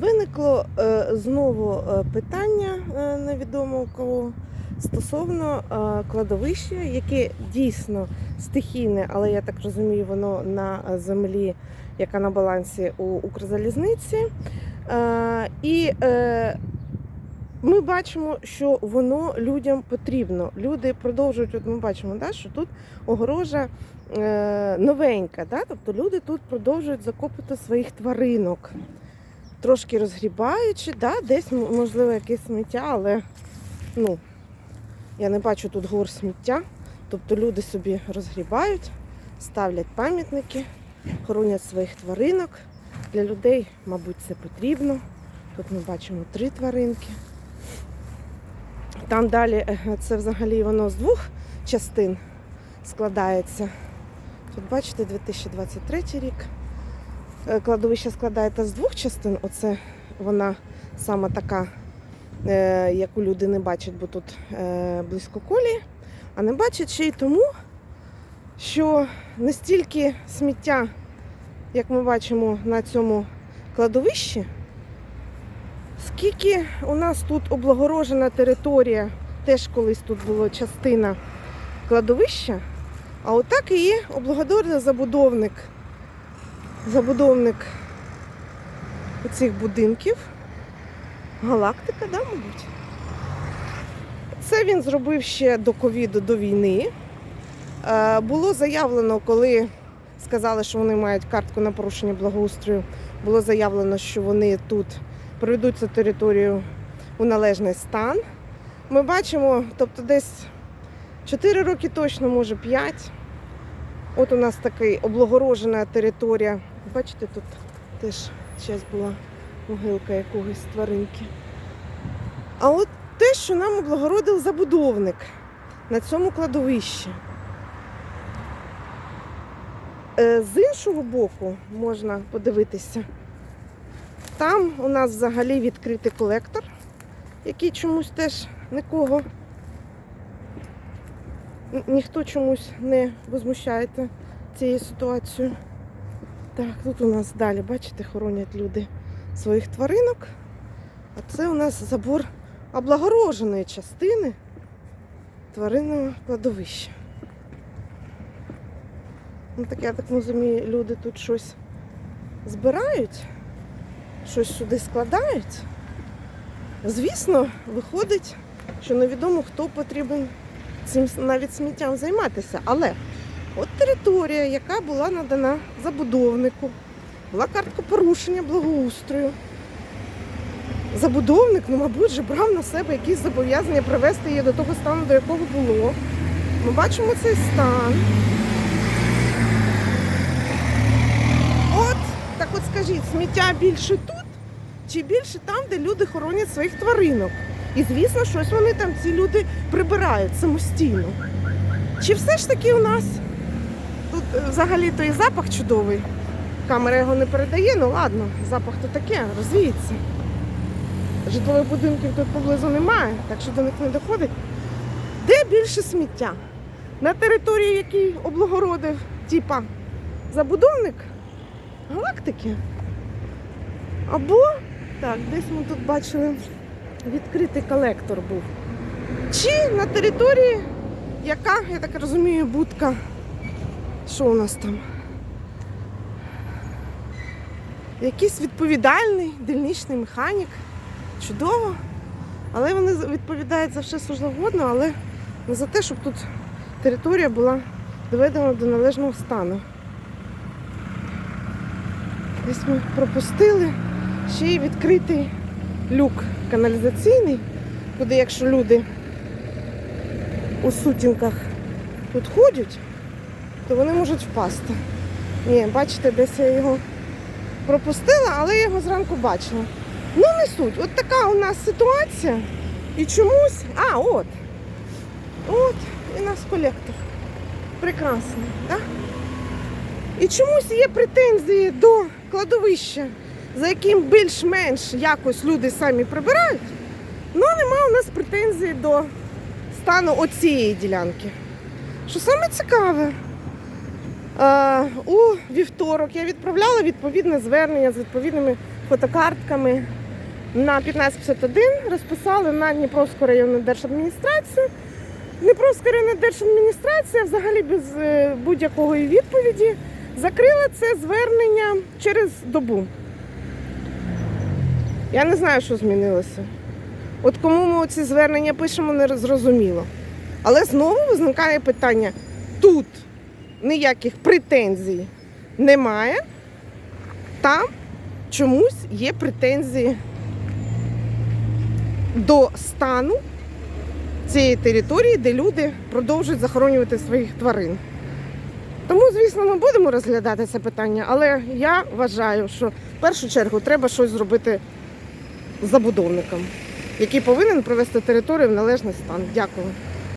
Виникло е, знову е, питання е, невідомо у кого стосовно кладовища, яке дійсно стихійне, але я так розумію, воно на землі, яка на балансі у Укрзалізниці. І ми бачимо, що воно людям потрібно. Люди продовжують, от ми бачимо, да, що тут огорожа новенька, да? тобто люди тут продовжують закопувати своїх тваринок трошки розгрібаючи, да, десь можливо якесь сміття, але ну, я не бачу тут гор сміття. Тобто люди собі розгрібають, ставлять пам'ятники, хоронять своїх тваринок. Для людей, мабуть, це потрібно. Тут ми бачимо три тваринки. Там далі це взагалі воно з двох частин складається. Тут бачите, 2023 рік. Е, Кладовище складається з двох частин. Оце вона саме така, е, яку люди не бачать, бо тут е, близько колії. А не бачать ще й тому, що не стільки сміття, як ми бачимо на цьому кладовищі, скільки у нас тут облагорожена територія, теж колись тут була частина кладовища, а отак і є облагорожений забудовник забудовник цих будинків. Галактика, да, мабуть. Це він зробив ще до ковіду, до війни. Е, Було заявлено, коли сказали, що вони мають картку на порушення благоустрою, було заявлено, що вони тут приведуть цю територію у належний стан. Ми бачимо, тобто десь 4 роки точно, може 5. От у нас така облагорожена територія. Бачите, тут теж зараз була могилка якогось тваринки. А от те, що нам облагородив забудовник на цьому кладовищі. Е, З іншого боку можна подивитися. Там у нас взагалі відкритий колектор, який чомусь теж нікого ніхто чомусь не возмущається цією ситуацією. Так, тут у нас далі, бачите, хоронять люди своїх тваринок. А це у нас забор облагороженої частини тваринного кладовища. Ну, так я так розумію, люди тут щось збирають, щось сюди складають. Звісно, виходить, що невідомо, хто потрібен цим навіть сміттям займатися. Але от територія, яка була надана забудовнику, була картка порушення благоустрою. Забудовник, ну, мабуть, же брав на себе якісь зобов'язання привести її до того стану, до якого було. Ми бачимо цей стан. От, так от скажіть, сміття більше тут чи більше там, де люди хоронять своїх тваринок? І звісно, щось вони там, ці люди прибирають самостійно. Чи все ж таки у нас взагалі то і запах чудовий. Камера його не передає, ну ладно, запах то таке, розвіється. Житлових будинків тут поблизу немає, так що до них не доходить. Де більше сміття? На території, який облагородив, типа забудовник галактики? Або, так, десь ми тут бачили відкритий колектор був. Чи на території, яка, я так розумію, будка. Що у нас там? Якийсь відповідальний дільничний механік. Чудово. Але вони відповідають за все завгодно, але не за те, щоб тут територія була доведена до належного стану. Десь ми пропустили ще й відкритий люк каналізаційний, куди якщо люди у сутінках тут ходять, то вони можуть впасти. Ні, бачите, десь я його пропустила, але я його зранку бачила. Ну, не суть. От така у нас ситуація. І чомусь. А, от. От, і нас колектор. Прекрасний, так? І чомусь є претензії до кладовища, за яким більш-менш якось люди самі прибирають. Ну, нема у нас претензій до стану оцієї ділянки. Що саме цікаве, у вівторок я відправляла відповідне звернення з відповідними фотокартками на 1551 розписали на Дніпровську районну держадміністрацію. Дніпровська районна держадміністрація взагалі без е, будь-якої відповіді закрила це звернення через добу. Я не знаю, що змінилося. От кому ми ці звернення пишемо, не зрозуміло. Але знову виникає питання: тут ніяких претензій немає, там чомусь є претензії до стану цієї території, де люди продовжують захоронювати своїх тварин. Тому, звісно, ми будемо розглядати це питання, але я вважаю, що в першу чергу треба щось зробити з забудовником, який повинен привести територію в належний стан. Дякую.